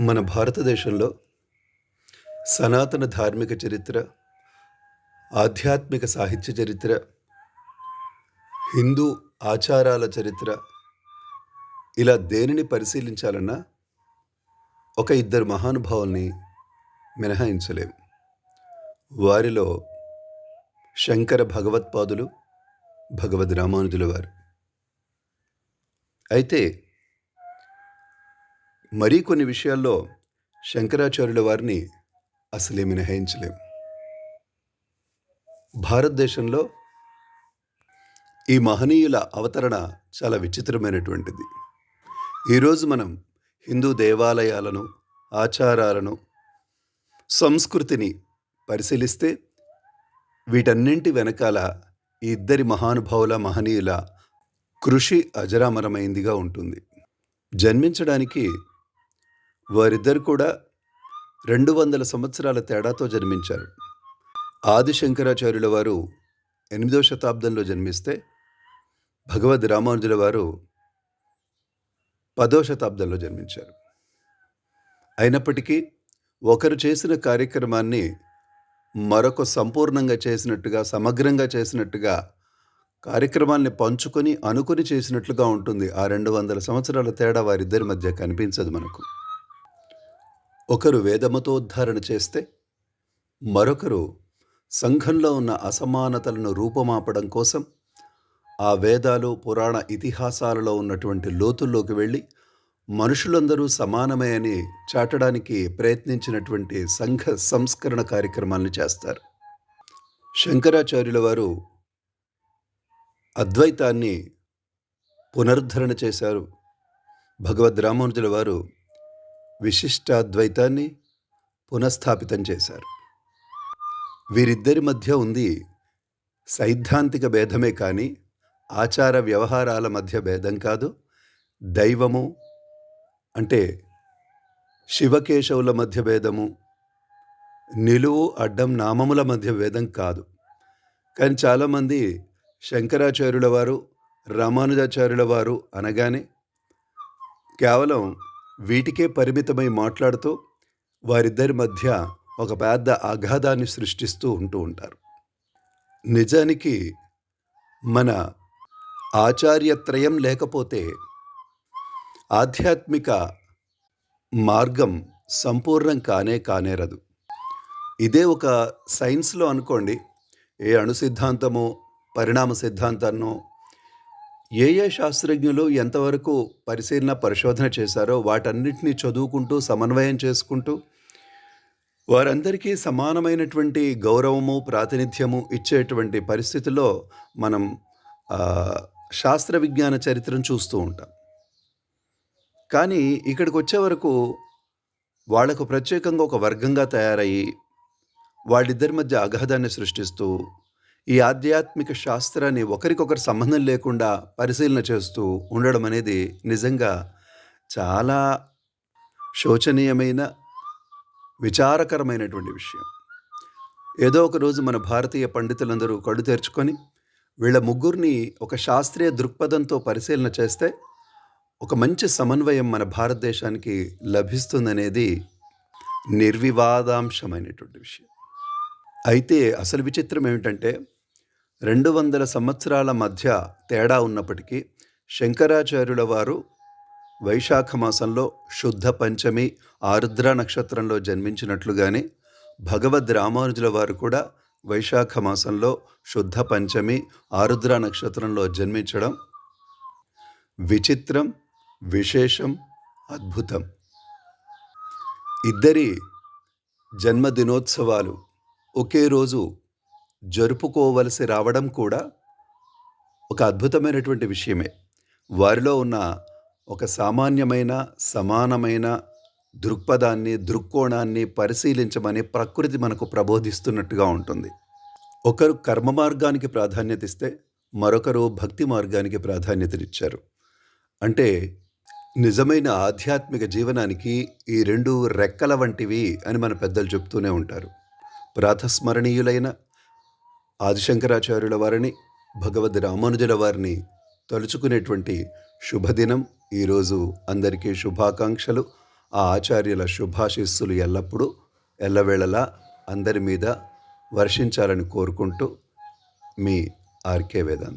మన భారతదేశంలో సనాతన ధార్మిక చరిత్ర ఆధ్యాత్మిక సాహిత్య చరిత్ర హిందూ ఆచారాల చరిత్ర ఇలా దేనిని పరిశీలించాలన్నా ఒక ఇద్దరు మహానుభావుల్ని మినహాయించలేం. వారిలో శంకర భగవత్పాదులు భగవద్ రామానుజుల వారు. అయితే మరీ కొన్ని విషయాల్లో శంకరాచార్యుల వారిని అసలే మినహాయించలేం భారతదేశంలో ఈ మహనీయుల అవతరణ చాలా విచిత్రమైనటువంటిది. ఈరోజు మనం హిందూ దేవాలయాలను ఆచారాలను సంస్కృతిని పరిశీలిస్తే వీటన్నింటి వెనకాల ఈ ఇద్దరి మహానుభావుల మహనీయుల కృషి అజరామరమైందిగా ఉంటుంది. జన్మించడానికి వారిద్దరు కూడా రెండు వందల సంవత్సరాల తేడాతో జన్మించారు. ఆదిశంకరాచార్యుల వారు ఎనిమిదవ శతాబ్దంలో జన్మిస్తే భగవద్ రామానుజుల వారు పదో శతాబ్దంలో జన్మించారు. అయినప్పటికీ ఒకరు చేసిన కార్యక్రమాన్ని మరొక సంపూర్ణంగా చేసినట్టుగా సమగ్రంగా చేసినట్టుగా కార్యక్రమాన్ని పంచుకొని అనుకుని చేసినట్లుగా ఉంటుంది. ఆ రెండు వందల సంవత్సరాల తేడా వారిద్దరి మధ్య కనిపించదు మనకు. ఒకరు వేదమతోద్ధారణ చేస్తే మరొకరు సంఘంలో ఉన్న అసమానతలను రూపమాపడం కోసం ఆ వేదాలు పురాణ ఇతిహాసాలలో ఉన్నటువంటి లోతుల్లోకి వెళ్ళి మనుషులందరూ సమానమే అని చాటడానికి ప్రయత్నించినటువంటి సంఘ సంస్కరణ కార్యక్రమాలను చేస్తారు. శంకరాచార్యుల వారు అద్వైతాన్ని పునరుద్ధరణ చేశారు. భగవద్ రామానుజుల వారు విశిష్టాద్వైతాన్ని పునఃస్థాపితం చేశారు. వీరిద్దరి మధ్య ఉంది సైద్ధాంతిక భేదమే కానీ ఆచార వ్యవహారాల మధ్య భేదం కాదు దైవము అంటే శివకేశవుల మధ్య భేదము నిలువు అడ్డం నామముల మధ్య భేదం కాదు. కానీ చాలామంది శంకరాచార్యుల వారు రామానుజాచార్యుల వారు అనగానే కేవలం వీటికే పరిమితమై మాట్లాడుతూ వారిద్దరి మధ్య ఒక పెద్ద అగాధాన్ని సృష్టిస్తూ ఉంటూ ఉంటారు. నిజానికి మన ఆచార్యత్రయం లేకపోతే ఆధ్యాత్మిక మార్గం సంపూర్ణం కానే కానేరదు. ఇదే ఒక సైన్స్లో అనుకోండి ఏ అణు సిద్ధాంతమో పరిణామ సిద్ధాంతాన్నో ఏ ఏ శాస్త్రజ్ఞులు ఎంతవరకు పరిశీలన పరిశోధన చేశారో వాటన్నిటిని చదువుకుంటూ సమన్వయం చేసుకుంటూ వారందరికీ సమానమైనటువంటి గౌరవము ప్రాతినిధ్యము ఇచ్చేటువంటి పరిస్థితిలో మనం శాస్త్ర విజ్ఞాన చరిత్రను చూస్తూ ఉంటాం. కానీ ఇక్కడికి వచ్చే వరకు వాళ్ళకు ప్రత్యేకంగా ఒక వర్గంగా తయారయ్యి వాళ్ళిద్దరి మధ్య అగాధాన్ని సృష్టిస్తూ ఈ ఆధ్యాత్మిక శాస్త్రాన్ని ఒకరికొకరు సంబంధం లేకుండా పరిశీలన చేస్తూ ఉండడం అనేది నిజంగా చాలా శోచనీయమైన విచారకరమైనటువంటి విషయం. ఏదో ఒక రోజు మన భారతీయ పండితులందరూ కళ్ళు తెరుచుకొని వీళ్ళ ముగ్గురిని ఒక శాస్త్రీయ దృక్పథంతో పరిశీలన చేస్తే ఒక మంచి సమన్వయం మన భారతదేశానికి లభిస్తుందనేది నిర్వివాదాంశమైనటువంటి విషయం. అయితే అసలు విచిత్రం ఏమిటంటే రెండు వందల సంవత్సరాల మధ్య తేడా ఉన్నప్పటికీ శంకరాచార్యుల వారు వైశాఖ మాసంలో శుద్ధ పంచమి ఆరుద్ర నక్షత్రంలో జన్మించినట్లుగానే భగవద్ రామానుజుల వారు కూడా వైశాఖ మాసంలో శుద్ధ పంచమి ఆరుద్ర నక్షత్రంలో జన్మించడం విచిత్రం విశేషం అద్భుతం. ఇద్దరి జన్మదినోత్సవాలు ఒకే రోజు జరుపుకోవలసి రావడం కూడా ఒక అద్భుతమైనటువంటి విషయమే. వారిలో ఉన్న ఒక సామాన్యమైన సమానమైన దృక్పథాన్ని దృక్కోణాన్ని పరిశీలించమని ప్రకృతి మనకు ప్రబోధిస్తున్నట్టుగా ఉంటుంది. ఒకరు కర్మ మార్గానికి ప్రాధాన్యత ఇస్తే మరొకరు భక్తి మార్గానికి ప్రాధాన్యతనిచ్చారు. అంటే నిజమైన ఆధ్యాత్మిక జీవనానికి ఈ రెండు రెక్కల వంటివి అని మన పెద్దలు చెప్తూనే ఉంటారు. ప్రాతస్మరణీయులైన ఆదిశంకరాచార్యుల వారిని భగవద్ రామానుజుల వారిని తలుచుకునేటువంటి శుభదినం. ఈరోజు అందరికీ శుభాకాంక్షలు. ఆ ఆచార్యుల శుభాశీస్సులు ఎల్లప్పుడూ ఎల్లవేళలా అందరి మీద వర్షించాలని కోరుకుంటూ మీ ఆర్కే వేదాంత్.